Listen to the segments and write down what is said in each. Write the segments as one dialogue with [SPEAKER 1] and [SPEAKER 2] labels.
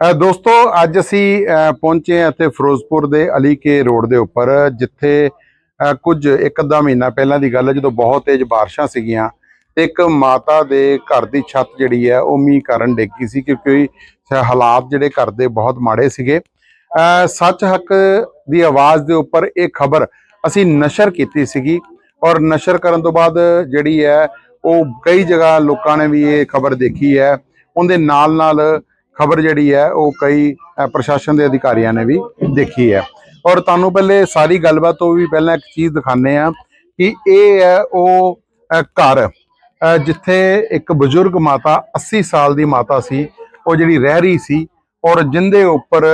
[SPEAKER 1] ਦੋਸਤੋ, ਅੱਜ ਅਸੀਂ ਪਹੁੰਚੇ ਹਾਂ ਇੱਥੇ ਫਿਰੋਜ਼ਪੁਰ ਦੇ ਅਲੀ ਕੇ ਰੋਡ ਦੇ ਉੱਪਰ, ਜਿੱਥੇ ਕੁਝ ਇੱਕ ਅੱਧਾ ਮਹੀਨਾ ਪਹਿਲਾਂ ਦੀ ਗੱਲ ਹੈ, ਜਦੋਂ ਬਹੁਤ ਤੇਜ਼ ਬਾਰਿਸ਼ਾਂ ਸੀਗੀਆਂ ਤੇ ਇੱਕ ਮਾਤਾ ਦੇ ਘਰ ਦੀ ਛੱਤ ਜਿਹੜੀ ਹੈ, ਉਹ ਮੀਂਹ ਕਾਰਨ ਡਿੱਗੀ ਸੀ ਕਿਉਂਕਿ ਹਾਲਾਤ ਜਿਹੜੇ ਘਰ ਦੇ ਬਹੁਤ ਮਾੜੇ ਸੀਗੇ। ਸੱਚ ਹੱਕ ਦੀ ਆਵਾਜ਼ ਦੇ ਉੱਪਰ ਇਹ ਖਬਰ ਅਸੀਂ ਨਸ਼ਰ ਕੀਤੀ ਸੀਗੀ ਔਰ ਨਸ਼ਰ ਕਰਨ ਤੋਂ ਬਾਅਦ ਜਿਹੜੀ ਹੈ, ਉਹ ਕਈ ਜਗ੍ਹਾ ਲੋਕਾਂ ਨੇ ਵੀ ਇਹ ਖਬਰ ਦੇਖੀ ਹੈ। ਉਹਦੇ ਨਾਲ ਨਾਲ ਖਬਰ ਜਿਹੜੀ ਹੈ ਉਹ ਕਈ ਪ੍ਰਸ਼ਾਸਨ ਦੇ ਅਧਿਕਾਰੀਆਂ ਨੇ ਵੀ ਦੇਖੀ ਹੈ। ਔਰ ਤੁਹਾਨੂੰ ਪਹਿਲੇ ਸਾਰੀ ਗੱਲਬਾਤ ਤੋਂ ਵੀ ਪਹਿਲਾਂ ਇੱਕ ਚੀਜ਼ ਦਿਖਾਣੇ ਆ ਕਿ ਇਹ ਹੈ ਉਹ ਘਰ ਜਿੱਥੇ ਇੱਕ ਬਜ਼ੁਰਗ ਮਾਤਾ 80 ਸਾਲ ਦੀ ਮਾਤਾ ਸੀ, ਉਹ ਜਿਹੜੀ ਰਹਿ ਰਹੀ ਸੀ ਔਰ ਜਿੰਦੇ ਉੱਪਰ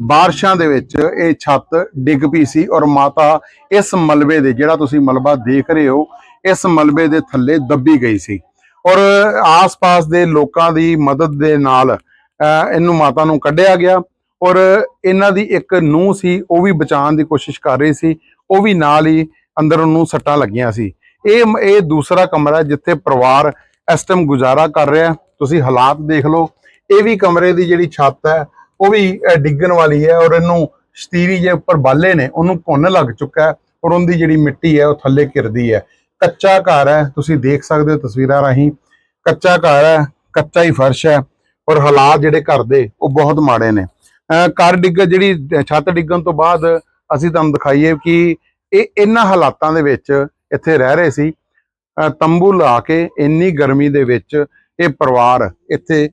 [SPEAKER 1] ਬਾਰਿਸ਼ਾਂ ਦੇ ਵਿੱਚ ਇਹ ਛੱਤ ਡਿੱਗ ਪਈ ਸੀ ਔਰ ਮਾਤਾ ਇਸ ਮਲਬੇ ਦੇ, ਜਿਹੜਾ ਤੁਸੀਂ ਮਲਬਾ ਦੇਖ ਰਹੇ ਹੋ, ਇਸ ਮਲਬੇ ਦੇ ਥੱਲੇ ਦੱਬੀ ਗਈ ਸੀ। ਔਰ ਆਸ-ਪਾਸ ਦੇ ਲੋਕਾਂ ਦੀ ਮਦਦ ਦੇ ਨਾਲ ਇਹਨੂੰ ਮਾਤਾ ਨੂੰ ਕੱਢਿਆ ਗਿਆ ਔਰ ਇਹਨਾਂ ਦੀ ਇੱਕ ਨੂੰਹ ਸੀ, ਉਹ ਵੀ ਬਚਾਉਣ ਦੀ ਕੋਸ਼ਿਸ਼ ਕਰ ਰਹੀ ਸੀ, ਉਹ ਵੀ ਨਾਲ ਹੀ ਅੰਦਰ ਉਹਨੂੰ ਸੱਟਾਂ ਲੱਗੀਆਂ ਸੀ। ਇਹ ਇਹ ਦੂਸਰਾ ਕਮਰਾ ਜਿੱਥੇ ਪਰਿਵਾਰ ਇਸ ਟਾਈਮ ਗੁਜ਼ਾਰਾ ਕਰ ਰਿਹਾ ਤੁਸੀਂ ਹਾਲਾਤ ਦੇਖ ਲਓ। ਇਹ ਵੀ ਕਮਰੇ ਦੀ ਜਿਹੜੀ ਛੱਤ ਹੈ, ਉਹ ਵੀ ਡਿੱਗਣ ਵਾਲੀ ਹੈ ਔਰ ਇਹਨੂੰ ਸਤੀਰੀ ਜੇ ਉੱਪਰ ਬਾਲੇ ਨੇ, ਉਹਨੂੰ ਭੁੰਨ ਲੱਗ ਚੁੱਕਾ ਹੈ ਔਰ ਉਹਦੀ ਜਿਹੜੀ ਮਿੱਟੀ ਹੈ, ਉਹ ਥੱਲੇ ਘਿਰਦੀ ਹੈ। ਕੱਚਾ ਘਰ ਹੈ, ਤੁਸੀਂ ਦੇਖ ਸਕਦੇ ਹੋ ਤਸਵੀਰਾਂ ਰਾਹੀਂ। ਕੱਚਾ ਘਰ ਹੈ, ਕੱਚਾ ਹੀ ਫਰਸ਼ ਹੈ। ਔਰ ਹਾਲਾਤ ਜਿਹੜੇ ਘਰ ਦੇ, ਉਹ ਬਹੁਤ ਮਾੜੇ ਨੇ। ਅਹ ਘਰ ਡਿੱਗ ਜਿਹੜੀ ਛੱਤ ਡਿੱਗਣ ਤੋਂ ਬਾਅਦ ਅਸੀਂ ਤੁਹਾਨੂੰ ਦਿਖਾਈਏ ਕਿ ਇਹ ਇਹਨਾਂ ਹਾਲਾਤਾਂ ਦੇ ਵਿੱਚ ਇੱਥੇ ਰਹਿ ਰਹੇ ਸੀ। ਤੰਬੂ ਲਾ ਕੇ ਇੰਨੀ ਗਰਮੀ ਦੇ ਵਿੱਚ ਇਹ ਪਰਿਵਾਰ ਇੱਥੇ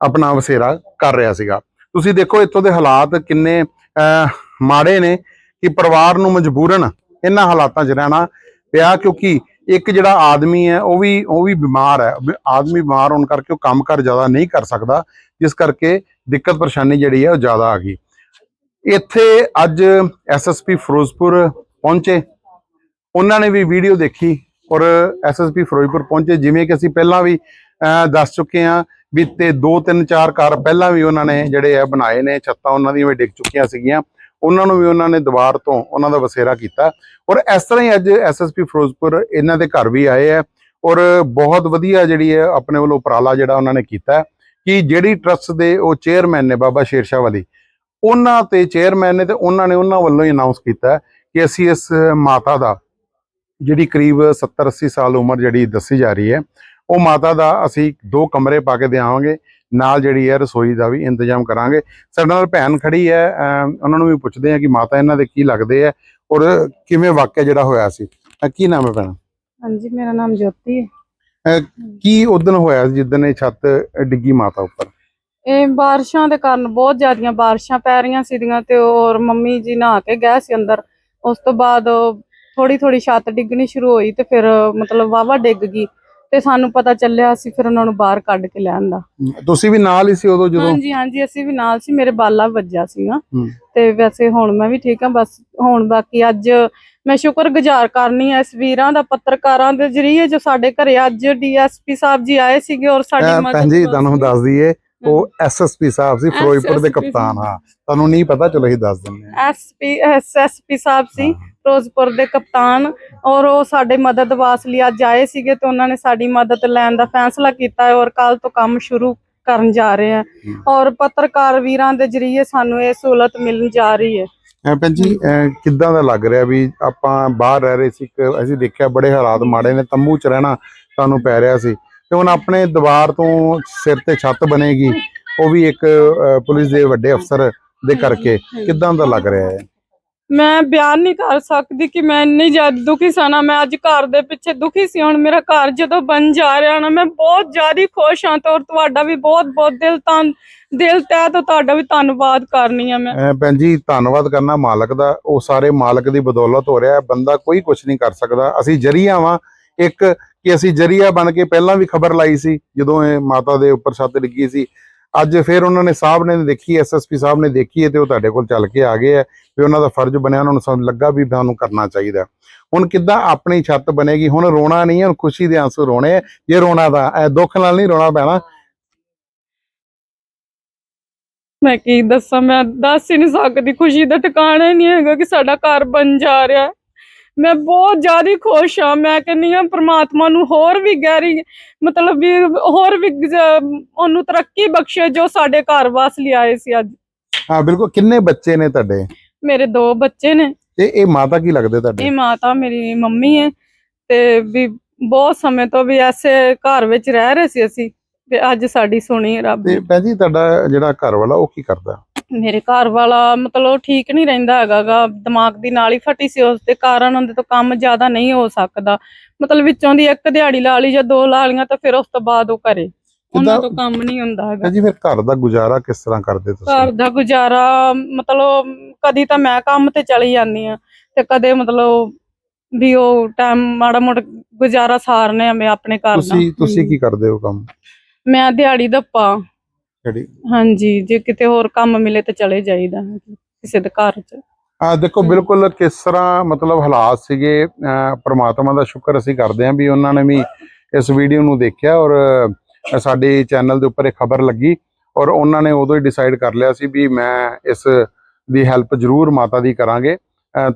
[SPEAKER 1] ਆਪਣਾ ਵਸੇਰਾ ਕਰ ਰਿਹਾ ਸੀਗਾ। ਤੁਸੀਂ ਦੇਖੋ ਇੱਥੋਂ ਦੇ ਹਾਲਾਤ ਕਿੰਨੇ, ਅਹ ਮਾੜੇ ਨੇ ਕਿ ਪਰਿਵਾਰ ਨੂੰ ਮਜਬੂਰਨ ਇਹਨਾਂ ਹਾਲਾਤਾਂ 'ਚ ਰਹਿਣਾ ਪਿਆ ਕਿਉਂਕਿ ਇੱਕ ਜਿਹੜਾ ਆਦਮੀ ਹੈ, ਉਹ ਵੀ ਉਹ ਵੀ ਬਿਮਾਰ ਹੈ। ਆਦਮੀ ਬਿਮਾਰ ਹੋਣ ਕਰਕੇ ਉਹ ਕੰਮ ਕਰ ਜ਼ਿਆਦਾ ਨਹੀਂ ਕਰ ਸਕਦਾ, ਜਿਸ ਕਰਕੇ ਦਿੱਕਤ ਪਰੇਸ਼ਾਨੀ ਜਿਹੜੀ ਹੈ, ਉਹ ਜ਼ਿਆਦਾ ਆ ਗਈ। ਇੱਥੇ ਅੱਜ ਐਸਐਸਪੀ ਫਿਰੋਜ਼ਪੁਰ ਪਹੁੰਚੇ। ਉਹਨਾਂ ਨੇ ਵੀ ਵੀਡੀਓ ਦੇਖੀ ਔਰ ਐਸਐਸਪੀ ਫਿਰੋਜ਼ਪੁਰ ਪਹੁੰਚੇ। ਜਿਵੇਂ ਕਿ ਅਸੀਂ ਪਹਿਲਾਂ ਵੀ ਦੱਸ ਚੁੱਕੇ ਹਾਂ ਵੀ ਤੇ ਦੋ ਤਿੰਨ ਚਾਰ ਕਾਰ ਪਹਿਲਾਂ ਵੀ ਉਹਨਾਂ ਨੇ ਜਿਹੜੇ ਆ ਬਣਾਏ ਨੇ। ਛੱਤਾਂ ਉਹਨਾਂ ਦੀਆਂ ਵੀ ਡਿੱਗ ਚੁੱਕੀਆਂ ਸੀਗੀਆਂ। ਉਹਨਾਂ ਨੂੰ ਵੀ ਉਹਨਾਂ ਨੇ ਦੁਬਾਰ ਤੋਂ ਉਹਨਾਂ ਦਾ ਵਸੇਰਾ ਕੀਤਾ। ਔਰ ਇਸ ਤਰ੍ਹਾਂ ਹੀ ਅੱਜ ਐਸਐਸਪੀ ਫਿਰੋਜ਼ਪੁਰ ਇਹਨਾਂ ਦੇ ਘਰ ਵੀ ਆਏ ਆ। ਔਰ ਬਹੁਤ ਵਧੀਆ ਜਿਹੜੀ ਹੈ ਆਪਣੇ ਵੱਲੋਂ ਉਪਰਾਲਾ ਜਿਹੜਾ ਉਹਨਾਂ ਨੇ ਕੀਤਾ ਕਿ ਜਿਹੜੀ ਟਰਸਟ ਦੇ ਉਹ ਚੇਅਰਮੈਨ ਨੇ ਬਾਬਾ ਸ਼ੇਰਸ਼ਾਹ ਵਾਲੀ, ਉਹਨਾਂ ਤੇ ਚੇਅਰਮੈਨ ਨੇ ਤੇ ਉਹਨਾਂ ਨੇ ਉਹਨਾਂ ਵੱਲੋਂ ਹੀ ਅਨਾਉਂਸ ਕੀਤਾ ਕਿ ਅਸੀਂ ਇਸ ਮਾਤਾ ਦਾ ਜਿਹੜੀ ਕਰੀਬ 70 80 ਸਾਲ ਉਮਰ ਜਿਹੜੀ ਦੱਸੀ ਜਾ ਰਹੀ ਹੈ, ਉਹ ਮਾਤਾ ਦਾ ਅਸੀਂ ਦੋ ਕਮਰੇ ਪਾ ਕੇ ਦੇਵਾਂਗੇ ਨਾਲ ਜਿਹੜੀ ਹੈ ਰਸੋਈ ਦਾ ਵੀ ਇੰਤਜ਼ਾਮ ਕਰਾਂਗੇ। ਸਾਡੇ ਨਾਲ ਭੈਣ ਖੜੀ ਹੈ ਉਹਨਾਂ ਨੂੰ ਵੀ ਪੁੱਛਦੇ ਆ ਕਿ ਮਾਤਾ ਇਹਨਾਂ ਦੇ ਕੀ ਲੱਗਦੇ ਆ ਔਰ ਕਿਵੇਂ ਵਾਕਿਆ ਜਿਹੜਾ ਹੋਇਆ ਸੀ। ਕੀ ਨਾਮ ਹੈ ਭੈਣ?
[SPEAKER 2] ਹਾਂਜੀ ਮੇਰਾ ਨਾਮ ਜੋਤੀ ਹੈ।
[SPEAKER 1] ਕੀ ਉਦਣ ਹੋਇਆ ਸੀ ਜਿੱਦਣ ਇਹ ਛੱਤ ਡਿੱਗੀ ਮਾਤਾ ਉੱਪਰ?
[SPEAKER 2] ਇਹ ਬਾਰਿਸ਼ਾਂ ਦੇ ਕਾਰਨ ਬਹੁਤ ਜ਼ਿਆਦੀਆਂ ਬਾਰਿਸ਼ਾਂ ਪੈ ਰਹੀਆਂ ਸੀਗੀਆਂ ਤੇ ਔਰ ਮੰਮੀ ਜੀ ਨਹਾ ਕੇ ਗਏ ਸੀ ਅੰਦਰ। ਉਸ ਤੋਂ ਬਾਅਦ ਥੋੜੀ ਥੋੜੀ ਛੱਤ ਡਿੱਗਣੀ ਸ਼ੁਰੂ ਹੋਈ ਤੇ ਫਿਰ ਮਤਲਬ ਵਾਵਾ ਡਿੱਗ ਗਈ। ਤੇ ਸਾਨੂੰ ਪਤਾ ਚੱਲਿਆ ਅਸੀਂ ਫਿਰ ਉਹਨਾਂ ਨੂੰ ਬਾਹਰ ਕੱਢ ਕੇ ਲਿਆਂਦਾ
[SPEAKER 1] ਤੁਸੀਂ ਵੀ ਨਾਲ ਹੀ ਸੀ ਉਦੋਂ ਜਦੋਂ?
[SPEAKER 2] ਹਾਂਜੀ ਹਾਂਜੀ ਅਸੀਂ ਵੀ ਨਾਲ ਸੀ ਮੇਰੇ ਬਾਲਾ ਵੱਜਾ ਸੀਗਾ। ਤੇ ਵੈਸੇ ਹੁਣ ਮੈਂ ਵੀ ਠੀਕ ਹਾਂ ਬਸ ਹੁਣ ਬਾਕੀ ਅੱਜ ਮੈਂ ਸ਼ੁਕਰਗੁਜ਼ਾਰ ਕਰਨੀ ਐ ਇਸ ਵੀਰਾਂ ਦਾ ਪੱਤਰਕਾਰਾਂ ਦੇ ਜਰੀਏ ਜੋ ਸਾਡੇ ਘਰੇ ਅੱਜ ਡੀਐਸਪੀ ਸਾਹਿਬ ਜੀ ਆਏ ਸੀਗੇ ਔਰ ਸਾਡੀ ਮਦਦ
[SPEAKER 1] ਭੈਣ ਜੀ ਤੁਹਾਨੂੰ ਦੱਸ ਦਈਏ ਉਹ ਐਸਐਸਪੀ ਸਾਹਿਬ ਸੀ ਫਿਰੋਜ਼ਪੁਰ ਦੇ ਕਪਤਾਨ ਹਾਂ। ਤੁਹਾਨੂੰ ਨਹੀਂ ਪਤਾ ਚਲੋ ਅਸੀਂ ਦੱਸ ਦਿੰਦੇ ਹਾਂ।
[SPEAKER 2] ਐਸਪੀ ਐਸਐਸਪੀ ਸਾਹਿਬ ਸੀ। ਫਿਰੋਜ਼ਪੁਰ ਦੇ ਕਪਤਾਨ। ਔਰ ਉਹ ਸਾਡੇ ਮਦਦ ਵਾਸਤੇ ਲਈ ਅੱਜ ਆਏ ਸੀਗੇ ਤੇ ਉਹਨਾਂ ਨੇ ਸਾਡੀ ਮਦਦ ਲੈਣ ਦਾ ਫੈਸਲਾ ਕੀਤਾ ਹੈ ਔਰ ਕੱਲ ਤੋਂ ਕੰਮ ਸ਼ੁਰੂ ਕਰਨ ਜਾ ਰਹੇ ਆ। ਔਰ ਪੱਤਰਕਾਰ ਵੀਰਾਂ ਦੇ ਜਰੀਏ ਸਾਨੂੰ ਇਹ ਸਹੂਲਤ ਮਿਲਣ ਜਾ ਰਹੀ ਹੈ।
[SPEAKER 1] ਭੈਣ ਜੀ ਕਿੱਦਾਂ ਦਾ ਲੱਗ ਰਿਹਾ ਵੀ ਆਪਾਂ ਬਾਹਰ ਰਹਿ ਰਹੇ ਸੀ ਅਸੀਂ ਦੇਖਿਆ ਬੜੇ ਹਾਲਾਤ ਮਾੜੇ ਨੇ ਤੰਬੂ 'ਚ ਰਹਿਣਾ ਤੁਹਾਨੂੰ ਪੈ ਰਿਹਾ ਸੀ। ਤੇ ਹੁਣ ਆਪਣੇ ਦੀਵਾਰ ਤੋਂ ਸਿਰ ਤੇ ਛੱਤ ਬਣੇਗੀ ਉਹ ਵੀ ਇੱਕ ਪੁਲਿਸ ਦੇ ਵੱਡੇ ਅਫਸਰ ਦੇ ਕਰਕੇ। ਕਿੱਦਾਂ ਦਾ ਲੱਗ ਰਿਹਾ ਹੈ?
[SPEAKER 2] ਮੈਂ ਬਿਆਨ ਨਹੀਂ ਕਰ ਸਕਦੀ ਕਿ ਮੈਂ ਇੰਨੀ ਜ਼ਿਆਦਾ ਦੁਖੀ ਸਾਂ ਮੈਂ ਅੱਜ ਘਰ ਦੇ ਪਿੱਛੇ ਦੁਖੀ ਸੀ ਹੁਣ ਮੇਰਾ ਘਰ ਜਦੋਂ ਬਣ ਜਾ ਰਿਹਾ ਨਾ ਮੈਂ ਬਹੁਤ ਜ਼ਿਆਦਾ ਖੁਸ਼ ਹਾਂ ਤੇ ਔਰ ਤੁਹਾਡਾ ਵੀ ਬਹੁਤ ਬਹੁਤ ਦਿਲ ਤਾਂ ਦਿਲ ਤਹਿ ਤੋਂ ਤੁਹਾਡਾ ਵੀ ਧੰਨਵਾਦ ਕਰਨੀ ਆ ਮੈਂ।
[SPEAKER 1] ਭੈਣ ਜੀ ਧੰਨਵਾਦ ਕਰਨਾ ਮਾਲਕ ਦਾ ਉਹ ਸਾਰੇ ਮਾਲਕ ਦੀ ਬਦੌਲਤ ਹੋ ਰਿਹਾ ਬੰਦਾ ਕੋਈ ਕੁਝ ਨਹੀਂ ਕਰ ਸਕਦਾ। ਅਸੀਂ ਜਰੀਆ ਵਾਂ ਇੱਕ ਕਿ ਅਸੀਂ ਜਰੀਆ ਬਣ ਕੇ ਪਹਿਲਾਂ ਵੀ ਖਬਰ ਲਾਈ ਸੀ, ਜਦੋਂ ਇਹ ਮਾਤਾ ਦੇ ਉੱਪਰ ਛੱਤ ਡਿੱਗੀ ਸੀ। ਅੱਜ ਫਿਰ ਉਹਨਾਂ ਨੇ ਸਾਹਿਬ ਨੇ ਦੇਖੀ ਐਸਐਸਪੀ ਸਾਹਿਬ ਨੇ ਦੇਖੀ ਹੈ ਤੇ ਉਹ ਤੁਹਾਡੇ ਕੋਲ ਚੱਲ ਕੇ ਆ ਗਏ ਆ ਵੀ ਉਹਨਾਂ ਦਾ ਫਰਜ਼ ਬਣਿਆ, ਉਹਨਾਂ ਨੂੰ ਸਾਨੂੰ ਲੱਗਾ ਵੀ ਸਾਨੂੰ ਕਰਨਾ ਚਾਹੀਦਾ। ਹੁਣ ਕਿੱਦਾਂ ਆਪਣੀ ਛੱਤ ਬਣੇਗੀ? ਹੁਣ ਰੋਣਾ ਨਹੀਂ ਹੈ ਖੁਸ਼ੀ ਦੇ ਆਂਸੂ ਰੋਣੇ ਆ। ਜੇ ਰੋਣਾ ਦਾ ਇਹ ਦੁੱਖ ਨਾਲ ਨਹੀਂ ਰੋਣਾ ਪੈਣਾ।
[SPEAKER 2] ਮੈਂ ਕੀ ਦੱਸਾਂ, ਮੈਂ ਦੱਸ ਹੀ ਨਹੀਂ ਸਕਦੀ, ਖੁਸ਼ੀ ਦਾ ਟਿਕਾਣਾ ਹੀ ਨਹੀਂ ਹੈਗਾ ਕਿ ਸਾਡਾ ਘਰ ਬਣ ਜਾ ਰਿਹਾ। ਮੈਂ ਬਹੁਤ ਜ਼ਿਆਦਾ ਖੁਸ਼ ਹਾਂ ਮੈਂ ਕਹਿੰਨੀ ਆ ਪ੍ਰਮਾਤਮਾ ਨੂੰ ਹੋਰ ਵੀ ਗਹਿਰੀ ਮਤਲਬ ਵੀ ਹੋਰ ਵੀ ਉਹਨੂੰ ਤਰੱਕੀ ਬਖਸ਼ੇ ਜੋ ਸਾਡੇ ਘਰ ਵਾਸ ਲਿਆਏ ਸੀ ਅੱਜ।
[SPEAKER 1] ਹਾਂ ਬਿਲਕੁਲ। ਕਿੰਨੇ ਬੱਚੇ ਨੇ ਤੁਹਾਡੇ?
[SPEAKER 2] ਮੇਰੇ ਦੋ ਬੱਚੇ ਨੇ।
[SPEAKER 1] ਤੇ ਇਹ ਮਾਤਾ ਕੀ ਲੱਗਦੇ ਤੁਹਾਡੇ?
[SPEAKER 2] ਇਹ ਮਾਤਾ ਮੇਰੀ ਮੰਮੀ ਹੈ ਤੇ ਵੀ ਬਹੁਤ ਸਮੇਂ ਤੋਂ ਵੀ ਐਸੇ ਘਰ ਵਿੱਚ ਰਹਿ ਰਹੇ ਸੀ ਅਸੀਂ ਤੇ ਅੱਜ ਸਾਡੀ ਸੁਣੀ ਰੱਬ
[SPEAKER 1] ਤੇ। ਭੈਣ ਜੀ ਤੁਹਾਡਾ ਜਿਹੜਾ ਘਰ ਵਾਲਾ ਉਹ ਕੀ ਕਰਦਾ?
[SPEAKER 2] ਮੇਰੇ ਘਰ ਵਾਲਾ ਮਤਲਬ ਠੀਕ ਨਹੀਂ ਰਹਿੰਦਾ ਹੈਗਾਗਾ ਦਿਮਾਗ ਦੀ ਨਾਲੀ ਫਟੀ ਸੀ ਉਸ ਦੇ ਕਾਰਨ ਉਹਦੇ ਤੋਂ ਕੰਮ ਜ਼ਿਆਦਾ ਨਹੀਂ ਹੋ ਸਕਦਾ। ਮਤਲਬ ਵਿੱਚੋਂ ਦੀ ਇੱਕ ਦਿਹਾੜੀ ਲਾ ਲਈ ਜਾਂ ਦੋ ਲਾ ਲਈਆਂ ਤਾਂ ਫਿਰ ਉਸ ਤੋਂ ਬਾਅਦ ਉਹ ਘਰੇ। ਉਹਨਾਂ ਤੋਂ ਕੰਮ ਨਹੀਂ ਹੁੰਦਾ ਹੈਗਾ।
[SPEAKER 1] ਜੀ ਫਿਰ ਘਰ ਦਾ ਗੁਜ਼ਾਰਾ ਕਿਸ ਤਰ੍ਹਾਂ ਕਰਦੇ
[SPEAKER 2] ਘਰ
[SPEAKER 1] ਤੁਸੀਂ
[SPEAKER 2] ਦਾ ਗੁਜ਼ਾਰਾ ਮਤਲਬ ਕਦੀ ਤਾਂ ਮੈਂ ਕੰਮ ਤੇ ਚਲੀ ਜਾਂਦੀ ਆ ਤੇ ਕਦੇ ਮਤਲਬ ਵੀ ਉਹ ਟਾਈਮ ਮਾੜਾ ਮੋਟਾ ਗੁਜ਼ਾਰਾ ਸਾਰਨੇ ਆ ਮੈਂ ਆਪਣੇ ਘਰ ਦਾ।
[SPEAKER 1] ਤੁਸੀਂ ਤੁਸੀਂ ਕੀ ਕਰਦੇ ਹੋ ਕੰਮ?
[SPEAKER 2] ਮੈਂ ਦਿਹਾੜੀ ਦੱਪਾ।
[SPEAKER 1] ਜਿਹੜੀ
[SPEAKER 2] ਹਾਂਜੀ ਜੇ ਕਿਤੇ ਹੋਰ ਕੰਮ ਮਿਲੇ ਤਾਂ ਚਲੇ ਜਾਈਦਾ ਕਿਸੇ ਦੇ ਘਰ ਚ
[SPEAKER 1] ਆ ਦੇਖੋ। ਬਿਲਕੁਲ ਕਿਸ ਤਰ੍ਹਾਂ ਮਤਲਬ ਹਾਲਾਤ ਸੀਗੇ ਪ੍ਰਮਾਤਮਾ ਦਾ ਸ਼ੁਕਰ ਅਸੀਂ ਕਰਦੇ ਹਾਂ ਵੀ ਉਹਨਾਂ ਨੇ ਵੀ ਇਸ ਵੀਡੀਓ ਨੂੰ ਦੇਖਿਆ ਔਰ ਸਾਡੇ ਚੈਨਲ ਦੇ ਉੱਪਰ ਇਹ ਖਬਰ ਲੱਗੀ ਔਰ ਉਹਨਾਂ ਨੇ ਉਦੋਂ ਹੀ ਡਿਸਾਈਡ ਕਰ ਲਿਆ ਸੀ ਵੀ ਮੈਂ ਇਸ ਦੀ ਹੈਲਪ ਜ਼ਰੂਰ ਮਾਤਾ ਦੀ ਕਰਾਂਗੇ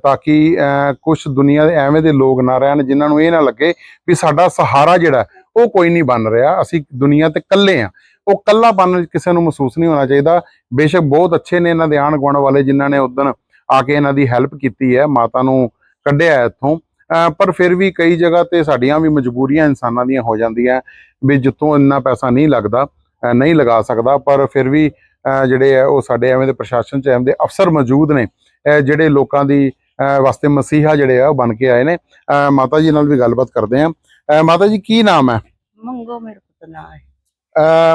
[SPEAKER 1] ਤਾਂ ਕਿ ਕੁਝ ਦੁਨੀਆ ਦੇ ਐਵੇਂ ਦੇ ਲੋਕ ਨਾ ਰਹਿਣ ਜਿਨ੍ਹਾਂ ਨੂੰ ਇਹ ਨਾ ਲੱਗੇ ਵੀ ਸਾਡਾ ਸਹਾਰਾ ਜਿਹੜਾ ਉਹ ਕੋਈ ਨਹੀਂ ਬਣ ਰਿਹਾ ਅਸੀਂ ਦੁਨੀਆ ਤੇ ਇਕੱਲੇ ਆ ਉਹ ਇਕੱਲਾਪਨ ਕਿਸੇ ਨੂੰ ਮਹਿਸੂਸ ਨਹੀਂ ਹੋਣਾ ਚਾਹੀਦਾ। ਬੇਸ਼ੱਕ ਬਹੁਤ ਅੱਛੇ ਨੇ ਇਹਨਾਂ ਦੇ ਆਣ ਗੁਆਂਢ ਵਾਲੇ ਜਿਨ੍ਹਾਂ ਨੇ ਉਦੋਂ ਆ ਕੇ ਇਹਨਾਂ ਦੀ ਹੈਲਪ ਕੀਤੀ ਹੈ, ਮਾਤਾ ਨੂੰ ਕੱਢਿਆ ਇੱਥੋਂ। ਪਰ ਫਿਰ ਵੀ ਕਈ ਜਗ੍ਹਾ ਤੇ ਸਾਡੀਆਂ ਵੀ ਮਜਬੂਰੀਆਂ ਇਨਸਾਨਾਂ ਦੀਆਂ ਹੋ ਜਾਂਦੀਆਂ ਵੀ ਜਿੱਥੋਂ ਇੰਨਾ ਪੈਸਾ ਨਹੀਂ ਲੱਗਦਾ ਨਹੀਂ ਲਗਾ ਸਕਦਾ। ਪਰ ਫਿਰ ਵੀ, ਅਹ ਜਿਹੜੇ ਆ ਉਹ ਸਾਡੇ ਐਵੇਂ ਦੇ ਪ੍ਰਸ਼ਾਸਨ ਚ ਐਵੇਂ ਦੇ ਅਫਸਰ ਮੌਜੂਦ ਨੇ ਜਿਹੜੇ ਲੋਕਾਂ ਦੀ, ਅਹ ਵਾਸਤੇ ਮਸੀਹਾ ਜਿਹੜੇ ਆ ਉਹ ਬਣ ਕੇ ਆਏ ਨੇ। ਅਹ ਮਾਤਾ ਜੀ ਨਾਲ ਵੀ ਗੱਲਬਾਤ ਕਰਦੇ ਆ ਅਹ ਮਾਤਾ ਜੀ, ਕੀ ਨਾਮ ਹੈ?
[SPEAKER 3] ਮੰਗੋ ਮੇਰੇ ਕੋਲ ਨਾ ਹੈ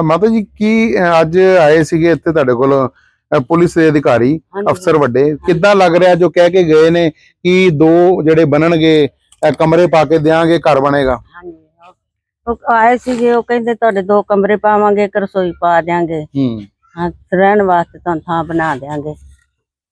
[SPEAKER 1] ਮਾਤਾ ਜੀ ਕੀ ਅੱਜ ਆਏ ਸੀਗੇ ਇੱਥੇ ਤੁਹਾਡੇ ਕੋਲ ਪੁਲਿਸ ਦੇ ਅਧਿਕਾਰੀ। ਅਫਸਰ ਵੱਡੇ ਕਿੱਦਾਂ ਲੱਗ ਰਿਹਾ ਜੋ ਕਹਿ ਕੇ ਗਏ ਨੇ ਕਿ ਦੋ ਜਿਹੜੇ ਬਣਨਗੇ ਕਮਰੇ ਪਾ ਕੇ ਦਿਆਂਗੇ ਘਰ ਬਣੇਗਾ?
[SPEAKER 3] ਉਹ- ਆਏ ਸੀਗੇ ਉਹ ਕਹਿੰਦੇ ਤੁਹਾਡੇ ਦੋ ਕਮਰੇ ਪਾਵਾਂਗੇ ਇੱਕ ਰਸੋਈ ਪਾ ਦਿਆਂਗੇ।
[SPEAKER 1] ਹੂੰ।
[SPEAKER 3] ਰਹਿਣ ਵਾਸਤੇ ਤੁਹਾਨੂੰ ਥਾਂ ਬਣਾ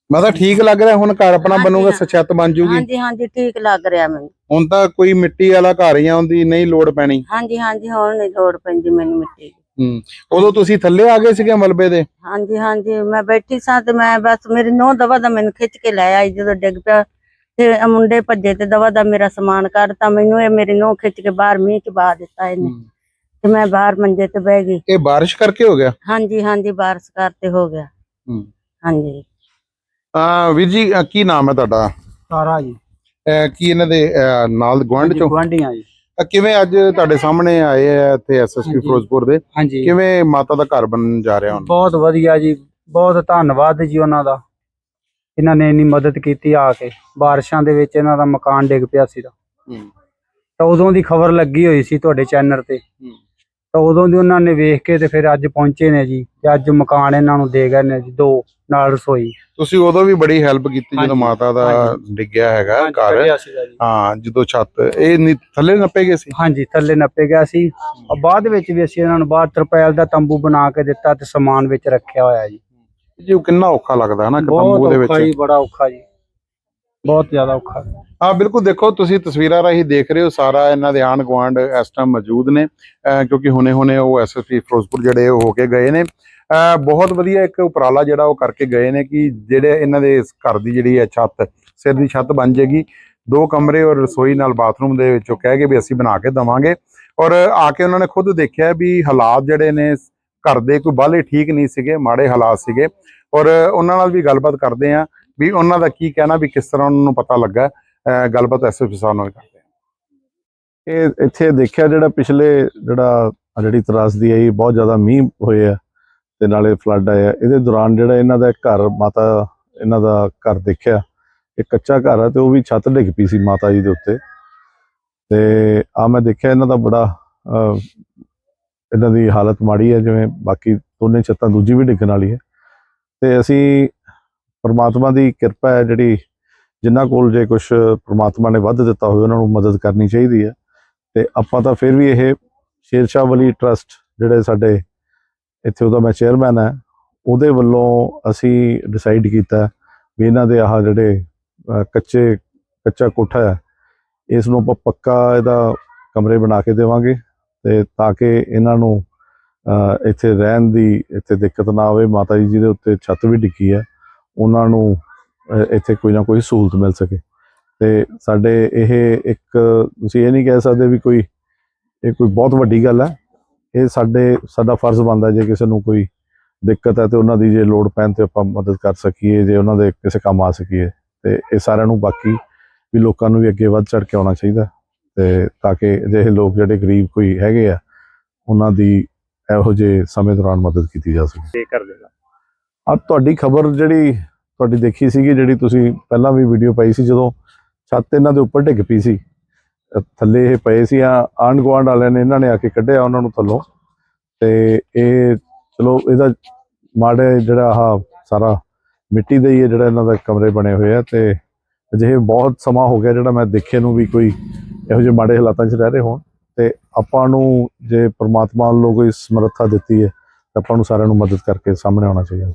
[SPEAKER 3] ਦਿਆਂਗੇ
[SPEAKER 1] ਮਾਤਾ ਠੀਕ ਲੱਗ ਰਿਹਾ ਹੁਣ ਘਰ ਆਪਣਾ
[SPEAKER 3] ਹਾਂਜੀ,
[SPEAKER 1] ਬਣੂਗਾ
[SPEAKER 3] ਹਾਂ।
[SPEAKER 1] ਸਛਤ ਬਣ ਜੂਗੀ।
[SPEAKER 3] ਹਾਂਜੀ ਹਾਂਜੀ ਠੀਕ ਲੱਗ ਰਿਹਾ ਮੈਨੂੰ।
[SPEAKER 1] ਹੁਣ ਤਾਂ ਕੋਈ ਮਿੱਟੀ ਵਾਲਾ ਘਰ ਹੀ ਆਉਂਦੀ ਨਹੀਂ ਲੋੜ ਪੈਣੀ।
[SPEAKER 3] ਹਾਂਜੀ ਹਾਂਜੀ ਹੁਣ ਨਹੀਂ ਲੋੜ ਪੈਂਦੀ ਮੈਨੂੰ ਮਿੱਟੀ ਦੀ।
[SPEAKER 1] ਹੂੰ ਉਦੋਂ ਤੁਸੀਂ ਥੱਲੇ ਆ ਗਏ ਸੀਗੇ ਮਲਬੇ ਦੇ?
[SPEAKER 3] ਹਾਂਜੀ ਹਾਂਜੀ ਮੈਂ ਬੈਠੀ ਸਾਂ ਤੇ ਮੈਂ ਬਸ ਮੇਰੀ ਨੋਹ ਦਵਾ ਦਾ ਮੈਨੂੰ ਖਿੱਚ ਕੇ ਲੈ ਆਈ ਜਦੋਂ ਡਿੱਗ ਪਿਆ। ਤੇ ਇਹ ਮੁੰਡੇ ਭੱਜੇ ਤੇ ਦਵਾ ਦਾ ਮੇਰਾ ਸਮਾਨ ਕੱਢਤਾ ਮੈਨੂੰ ਇਹ ਮੇਰੀ ਨੋਹ ਖਿੱਚ ਕੇ ਬਾਹਰ ਮੀਂਹ ਚ ਪਾ ਦਿੱਤਾ ਇਹਨੇ। ਤੇ ਮੈਂ ਬਾਹਰ ਮੰਜੇ ਤੇ ਬਹਿ ਗਈ।
[SPEAKER 1] ਇਹ ਬਾਰਿਸ਼ ਕਰਕੇ ਹੋ ਗਿਆ?
[SPEAKER 3] ਹਾਂਜੀ ਹਾਂਜੀ ਬਾਰਿਸ਼ ਕਰਤੇ ਹੋ ਗਿਆ।
[SPEAKER 1] ਹੂੰ।
[SPEAKER 3] ਹਾਂਜੀ।
[SPEAKER 1] ਆ ਵੀਰ ਜੀ ਅਹ ਕੀ ਨਾਮ ਹੈ ਤੁਹਾਡਾ?
[SPEAKER 4] ਸਾਰਾ ਜੀ।
[SPEAKER 1] ਅਹ ਕੀ ਇਹਨਾਂ ਦੇ ਅਹ ਨਾਲ ਗਵਾਂਢ ਚੋਂ?
[SPEAKER 4] ਗਵਾਂਢੀਆਂ ਜੀ।
[SPEAKER 1] ਅਹ ਕਿਵੇਂ ਅੱਜ ਤੁਹਾਡੇ ਸਾਹਮਣੇ ਆਏ ਆ ਇੱਥੇ ਐਸਐਸਪੀ
[SPEAKER 4] ਹਾਂਜੀ।
[SPEAKER 1] ਫਿਰੋਜ਼ਪੁਰ ਦੇ?
[SPEAKER 4] ਹਾਂਜੀ।
[SPEAKER 1] ਕਿਵੇਂ ਮਾਤਾ ਦਾ ਘਰ ਬਣਨ ਜਾ ਰਿਹਾ ਹੁਣ?
[SPEAKER 4] ਬਹੁਤ ਵਧੀਆ ਜੀ ਬਹੁਤ ਧੰਨਵਾਦ ਜੀ ਉਹਨਾਂ ਦਾ। ਇਹਨਾਂ ਨੇ ਇੰਨੀ ਮਦਦ ਕੀਤੀ ਆ ਕੇ ਬਾਰਿਸ਼ਾਂ ਦੇ ਵਿੱਚ ਇਹਨਾਂ ਦਾ ਮਕਾਨ ਡਿੱਗ ਪਿਆ ਸੀ ਤਾਂ ਉਦੋਂ ਦੀ ਖਬਰ ਲੱਗੀ ਹੋਈ ਸੀ ਤੁਹਾਡੇ ਚੈਨਲ ਤੇ। ਤਾਂ ਉਦੋਂ ਦੀ ਉਹਨਾਂ ਨੇ ਵੇਖ ਕੇ ਤੇ ਫਿਰ ਅੱਜ ਪਹੁੰਚੇ ਨੇ ਜੀ ਤੇ ਅੱਜ ਮਕਾਨ ਇਹਨਾਂ ਨੂੰ ਦੇ ਗਏ ਨੇ ਜੀ ਦੋ ਨਾਲ ਰਸੋਈ।
[SPEAKER 1] ਤੁਸੀਂ ਉਦੋਂ ਵੀ ਬੜੀ ਹੈਲਪ ਕੀਤੀ ਜਦੋਂ ਮਾਤਾ ਦਾ। ਡਿੱਗਿਆ ਹੈਗਾ ਘਰ।
[SPEAKER 4] ਕੱਢਿਆ ਸੀਗਾ ਜੀ।
[SPEAKER 1] ਹਾਂ ਜਦੋਂ ਛੱਤ ਇਹ ਨੀ- ਥੱਲੇ ਨੱਪੇ ਗਏ ਸੀ?
[SPEAKER 4] ਹਾਂਜੀ ਥੱਲੇ ਨੱਪੇ ਗਿਆ ਸੀ। ਔਰ ਬਾਅਦ ਵਿੱਚ ਵੀ ਅਸੀਂ ਇਹਨਾਂ ਨੂੰ ਬਾਹਰ ਤਰਪਾਲ ਦਾ ਤੰਬੂ ਬਣਾ ਕੇ ਦਿੱਤਾ ਤੇ ਸਮਾਨ ਵਿੱਚ ਰੱਖਿਆ ਹੋਇਆ ਜੀ।
[SPEAKER 1] ਜੀ ਉਹ ਕਿੰਨਾ ਔਖਾ ਲੱਗਦਾ ਹੈ ਨਾ ਕਿ ਤੰਬੂ
[SPEAKER 4] ਬਹੁਤ
[SPEAKER 1] ਦੇ
[SPEAKER 4] ਔਖਾ ਜੀ
[SPEAKER 1] ਵਿੱਚ
[SPEAKER 4] ਬੜਾ ਔਖਾ ਜੀ। ਬਹੁਤ ਜ਼ਿਆਦਾ ਔਖਾ
[SPEAKER 1] ਹਾਂ। ਬਿਲਕੁਲ ਦੇਖੋ, ਤੁਸੀਂ ਤਸਵੀਰਾਂ ਰਾਹੀਂ ਦੇਖ ਰਹੇ ਹੋ, ਸਾਰਾ ਇਹਨਾਂ ਦੇ ਆਣ ਗੁਆਂਢ ਇਸ ਟਾਈਮ ਮੌਜੂਦ ਨੇ ਕਿਉਂਕਿ ਹੁਣੇ ਹੁਣੇ ਉਹ ਐਸਐਸਪੀ ਫਿਰੋਜ਼ਪੁਰ ਜਿਹੜੇ ਉਹ ਹੋ ਕੇ ਗਏ ਨੇ। ਬਹੁਤ ਵਧੀਆ ਇੱਕ ਉਪਰਾਲਾ ਜਿਹੜਾ ਉਹ ਕਰਕੇ ਗਏ ਨੇ ਕਿ ਜਿਹੜੇ ਇਹਨਾਂ ਦੇ ਇਸ ਘਰ ਦੀ ਜਿਹੜੀ ਹੈ ਛੱਤ, ਸਿਰ ਦੀ ਛੱਤ ਬਣ ਜੇਗੀ। ਦੋ ਕਮਰੇ ਔਰ ਰਸੋਈ ਨਾਲ ਬਾਥਰੂਮ ਦੇ ਵਿੱਚੋਂ ਕਹਿ ਕੇ ਵੀ ਅਸੀਂ ਬਣਾ ਕੇ ਦਵਾਂਗੇ। ਔਰ ਆ ਕੇ ਉਹਨਾਂ ਨੇ ਖੁਦ ਦੇਖਿਆ ਵੀ ਹਾਲਾਤ ਜਿਹੜੇ ਨੇ ਘਰ ਦੇ ਕੋਈ ਬਾਹਲੇ ਠੀਕ ਨਹੀਂ ਸੀਗੇ, ਮਾੜੇ ਹਾਲਾਤ ਸੀਗੇ। ਔਰ ਉਹਨਾਂ ਨਾਲ ਵੀ ਗੱਲਬਾਤ ਕਰਦੇ ਆ ਵੀ ਉਹਨਾਂ ਦਾ ਕੀ ਕਹਿਣਾ ਵੀ ਕਿਸ ਤਰ੍ਹਾਂ ਉਹਨਾਂ ਨੂੰ ਪਤਾ ਲੱਗਾ ਗੱਲਬਾਤ ਐਸਐਸਪੀ ਸਾਹਿਬ ਨਾਲ ਕਰਦੇ ਆ
[SPEAKER 5] ਇਹ ਇੱਥੇ ਦੇਖਿਆ ਜਿਹੜਾ ਪਿਛਲੇ ਜਿਹੜਾ ਜਿਹੜੀ ਤਰਾਸਦੀ ਆਈ ਬਹੁਤ ਜ਼ਿਆਦਾ ਮੀਂਹ ਹੋਏ ਆ ਤੇ ਨਾਲੇ ਫਲੱਡ ਆਇਆ। ਇਹਦੇ ਦੌਰਾਨ ਜਿਹੜਾ ਇਹਨਾਂ ਦਾ ਘਰ ਮਾਤਾ ਇਹਨਾਂ ਦਾ ਘਰ ਦੇਖਿਆ ਇੱਕ ਕੱਚਾ ਘਰ ਆ ਤੇ ਉਹ ਵੀ ਛੱਤ ਡਿੱਗ ਪਈ ਸੀ ਮਾਤਾ ਜੀ ਦੇ ਉੱਤੇ। ਤੇ ਆ ਮੈਂ ਦੇਖਿਆ ਇਹਨਾਂ ਦਾ ਬੜਾ ਅਹ, ਇਹਨਾਂ ਦੀ ਹਾਲਤ ਮਾੜੀ ਹੈ ਜਿਵੇਂ ਬਾਕੀ ਦੋਨੇ ਛੱਤਾਂ ਦੂਜੀ ਵੀ ਡਿੱਗਣ ਵਾਲੀ ਹੈ। ਤੇ ਅਸੀਂ ਪਰਮਾਤਮਾ ਦੀ ਕਿਰਪਾ ਹੈ ਜਿਹੜੀ ਜਿਨ੍ਹਾਂ ਕੋਲ ਜੇ ਕੁਝ ਪਰਮਾਤਮਾ ਨੇ ਵੱਧ ਦਿੱਤਾ ਹੋਵੇ, ਉਹਨਾਂ ਨੂੰ ਮਦਦ ਕਰਨੀ ਚਾਹੀਦੀ ਹੈ। ਤੇ ਆਪਾਂ ਤਾਂ ਫਿਰ ਵੀ ਇਹ ਸ਼ੇਰਸ਼ਾਹ ਵਲੀ ਟਰਸਟ ਜਿਹੜੇ ਸਾਡੇ ਇੱਥੇ ਉਹਦਾ ਮੈਂ ਚੇਅਰਮੈਨ ਹੈ, ਉਹਦੇ ਵੱਲੋਂ ਅਸੀਂ ਡਿਸਾਈਡ ਕੀਤਾ ਵੀ ਇਹਨਾਂ ਦੇ ਆਹ ਜਿਹੜੇ ਕੱਚੇ, ਕੱਚਾ ਕੋਠਾ ਹੈ, ਇਸ ਨੂੰ ਆਪਾਂ ਪੱਕਾ ਇਹਦਾ ਕਮਰੇ ਬਣਾ ਕੇ ਦੇਵਾਂਗੇ ਤੇ ਤਾਂ ਕਿ ਇਹਨਾਂ ਨੂੰ ਇੱਥੇ ਰਹਿਣ ਦੀ ਇੱਥੇ ਦਿੱਕਤ ਨਾ ਆਵੇ। ਮਾਤਾ ਜੀ ਦੇ ਉੱਤੇ ਛੱਤ ਵੀ ਡਿੱਗੀ ਹੈ। ਉਹਨਾਂ ਨੂੰ ਇੱਥੇ ਕੋਈ ਨਾ ਕੋਈ ਸਹੂਲਤ ਮਿਲ ਸਕੇ। ਤੇ ਸਾਡੇ ਇਹ ਇੱਕ, ਤੁਸੀਂ ਇਹ ਨਹੀਂ ਕਹਿ ਸਕਦੇ ਵੀ ਕੋਈ, ਇਹ ਕੋਈ ਬਹੁਤ ਵੱਡੀ ਗੱਲ ਹੈ। ਇਹ ਸਾਡੇ, ਸਾਡਾ ਫਰਜ਼ ਬਣਦਾ ਜੇ ਕਿਸੇ ਨੂੰ ਕੋਈ ਦਿੱਕਤ ਹੈ ਤੇ ਉਹਨਾਂ ਦੀ ਜੇ ਲੋੜ ਪੈਣ ਤੇ ਆਪਾਂ ਮਦਦ ਕਰ ਸਕੀਏ, ਜੇ ਉਹਨਾਂ ਦੇ ਕਿਸੇ ਕੰਮ ਆ ਸਕੀਏ। ਤੇ ਇਹ ਸਾਰਿਆਂ ਨੂੰ ਬਾਕੀ ਵੀ ਲੋਕਾਂ ਨੂੰ ਵੀ ਅੱਗੇ ਵੱਧ ਚੜ ਕੇ ਆਉਣਾ ਚਾਹੀਦਾ। ਤੇ ਤਾਂ ਕਿ ਅਜਿਹੇ ਲੋਕ ਜਿਹੜੇ ਗਰੀਬ ਕੋਈ ਹੈਗੇ ਆ, ਉਹਨਾਂ ਦੀ ਇਹੋ ਜਿਹੇ ਸਮੇਂ ਦੌਰਾਨ ਮਦਦ ਕੀਤੀ ਜਾ ਸਕੇ।
[SPEAKER 6] ਤੇ ਕਰ ਦੇਗਾ
[SPEAKER 5] ਆ ਤੁਹਾਡੀ ਖਬਰ ਜਿਹੜੀ ਤੁਹਾਡੀ ਦੇਖੀ ਸੀਗੀ, ਜਿਹੜੀ ਤੁਸੀਂ ਪਹਿਲਾਂ ਵੀ ਵੀਡੀਓ ਪਾਈ ਸੀ, ਜਦੋਂ ਛੱਤ ਇਹਨਾਂ ਦੇ ਉੱਪਰ ਡਿੱਗ ਪਈ ਸੀ। ਥੱਲੇ ਇਹ ਪਏ ਸੀ, ਆ ਆਂਢ ਗੁਆਂਢ ਵਾਲਿਆਂ ਨੇ ਇਹਨਾਂ ਨੇ ਆ ਕੇ ਕੱਢਿਆ ਉਹਨਾਂ ਨੂੰ ਥੱਲੋਂ। ਤੇ ਇਹ ਚਲੋ, ਇਹਦਾ ਮਾੜੇ ਜਿਹੜਾ ਆ ਸਾਰਾ ਮਿੱਟੀ ਦਾ ਹੀ ਹੈ ਜਿਹੜਾ ਇਹਨਾਂ ਦਾ ਕਮਰੇ ਬਣੇ ਹੋਏ ਆ, ਤੇ ਅਜਿਹੇ ਬਹੁਤ ਸਮਾਂ ਹੋ ਗਿਆ ਜਿਹੜਾ ਮੈਂ ਦੇਖੇ ਨੂੰ ਵੀ ਕੋਈ ਇਹੋ ਜਿਹੇ ਮਾੜੇ ਹਾਲਾਤਾਂ 'ਚ ਰਹਿ ਰਹੇ ਹੋਣ। ਤੇ ਆਪਾਂ ਨੂੰ ਜੇ ਪ੍ਰਮਾਤਮਾ ਵੱਲੋਂ ਕੋਈ ਸਮਰੱਥਾ ਦਿੱਤੀ ਹੈ, ਤਾਂ ਆਪਾਂ ਨੂੰ ਸਾਰਿਆਂ ਨੂੰ ਮਦਦ ਕਰਕੇ ਸਾਹਮਣੇ ਆਉਣਾ ਚਾਹੀਦਾ।